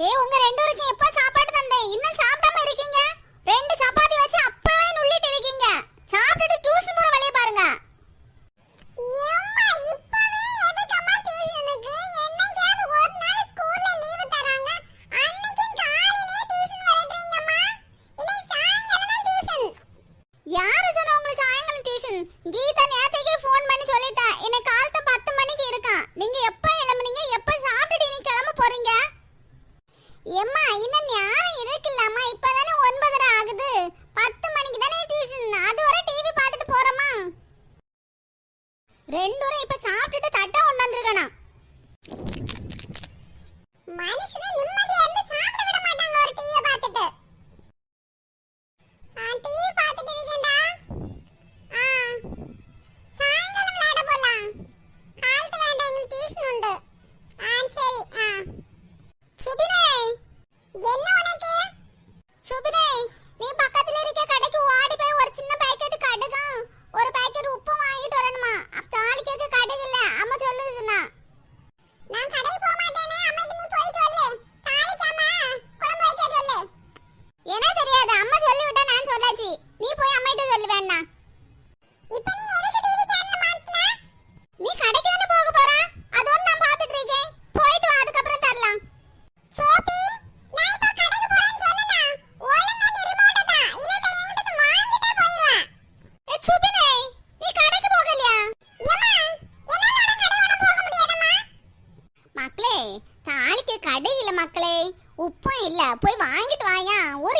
ஏ உங்க ரெண்டு வரை இப்ப சாப்பிட்டுட்டு போய் வாங்கிட்டு வாயா. ஒரு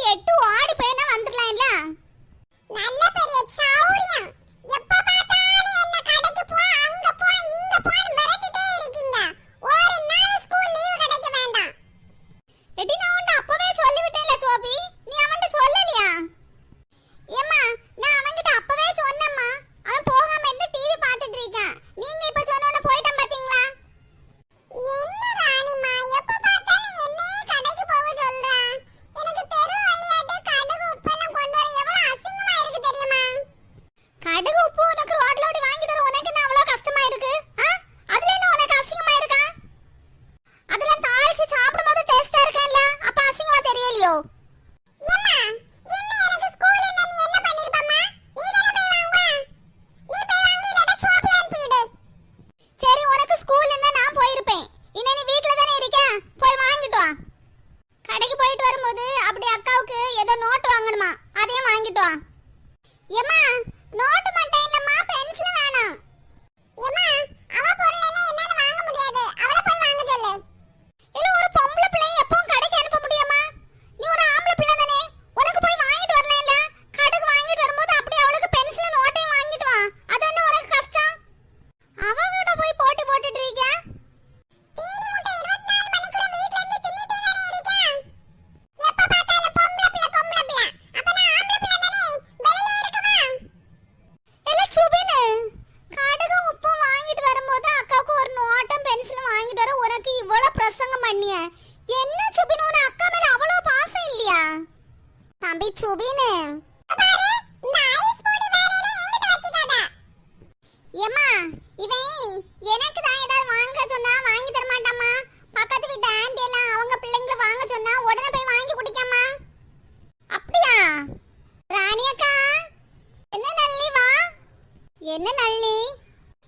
என்ன நளினி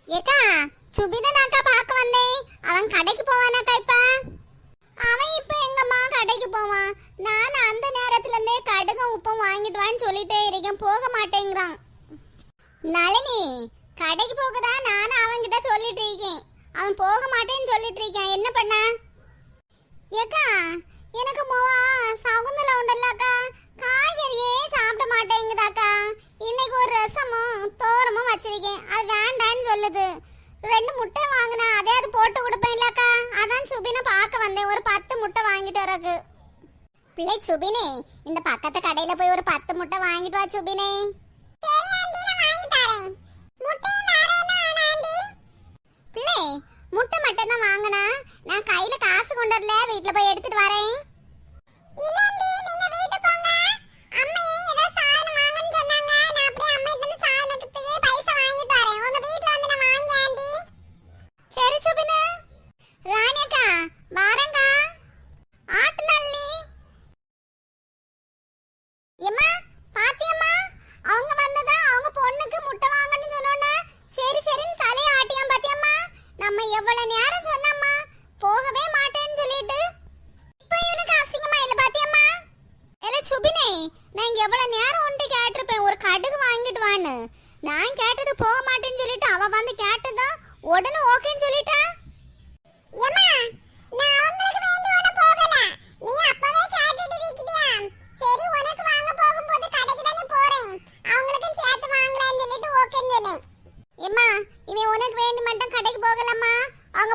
ஏக்கா சுபிதன் அக்கா பார்க்க வந்தேன். அவன் கடைக்கு போவானாக்கா இப்ப? அவன் இப்ப எங்கம்மா கடைக்கு போவான். நான் அந்த நேரத்துல இருந்தே கடுகும் உப்பம் வாங்கிட்டு வான்னு சொல்லிட்டே இருக்கேன். போக மாட்டேங்கிறான். நளினி கடைக்கு போக தான் நானும் அவன்கிட்ட சொல்லிட்டு இருக்கேன். அவன் போக மாட்டேன்னு சொல்லிட்டு இருக்கேன். என்ன பண்ண? ஏக்கா எனக்கு மோவா சகுந்தலா உண்டல்லக்கா. பிள்ளை சுபினே இந்த பக்கத்து கடையில போய் ஒரு பத்து முட்டை வாங்கிட்டு வா சுபினே. பிள்ளை முட்டை மட்டும் தான் வாங்கினா நான் கையில காசு கொண்டு வரல வீட்டுல போய் எடுத்துட்டு வரேன்.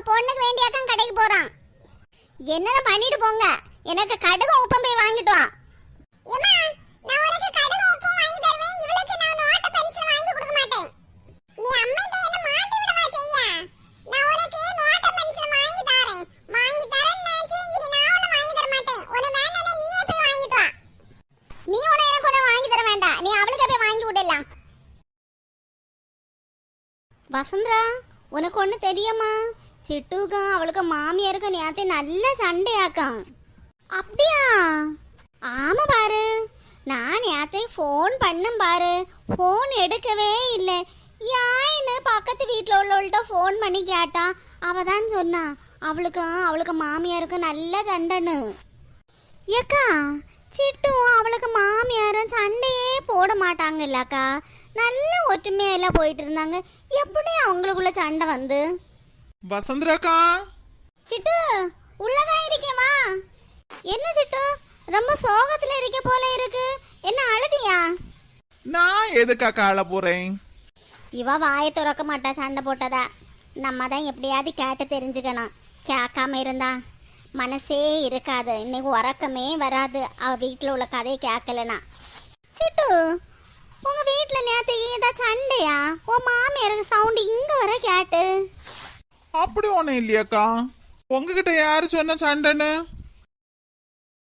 பொண்ணுக்கு வேண்டியாkan கடைக்கு போறான். என்னத பண்ணிட்டு போங்க. எனக்கு கடுகு உப்பம் போய் வாங்கிட்டு வா. வசந்தரா உனக்கு ஒண்ணு தெரியுமா? சிட்டுக்கும் அவளுக்கு மாமியாருக்கும் நேத்து நல்ல சண்டையாக்கம் அப்படியா ஆமா பாரு நான் நேத்தே ஃபோன் பண்ணும் பாரு ஃபோன் எடுக்கவே இல்லை யாயின்னு பக்கத்து வீட்டில் உள்ளவள்கிட்ட ஃபோன் பண்ணி கேட்டா அவ தான் சொன்னா அவளுக்கும் அவளுக்கு மாமியாருக்கும் நல்ல சண்டைன்னு ஏக்கா சிட்டும் அவளுக்கு மாமியாரும் சண்டையே போட மாட்டாங்கல்லக்கா நல்ல ஒற்றுமையெல்லாம் போயிட்டு இருந்தாங்க எப்படி அவங்களுக்குள்ள சண்டை வந்து வசந்தராக்கா? சிட்டு உள்ளதான் இருக்கேன் வா என்ன சிட்டு? ரொம்ப சோகத்துல இருக்க போல இருக்கு. என்ன அழுதியா? நான் எதுக்காக்கா அழ போறேன்? இவ வாயை திறக்க மாட்டா சண்டை போட்டதா. நம்ம தான் எப்படியாவது கேட்டு தெரிஞ்சுக்கணும். கேட்காம இருந்தா மனசே இருக்காது. இன்னைக்கு உறக்கமே வராது. அவ வீட்டில் உள்ள கதையை கேட்கலனா சிட்டு உங்க வீட்டில் நேற்று ஏதாவது சண்டையா? உன் மாமியாருக்கு சவுண்டு இங்க வர கேட்டு. அப்படி ஒன்றும் இல்லையாக்கா? உங்ககிட்ட யார் சொன்ன சண்டைன்னு?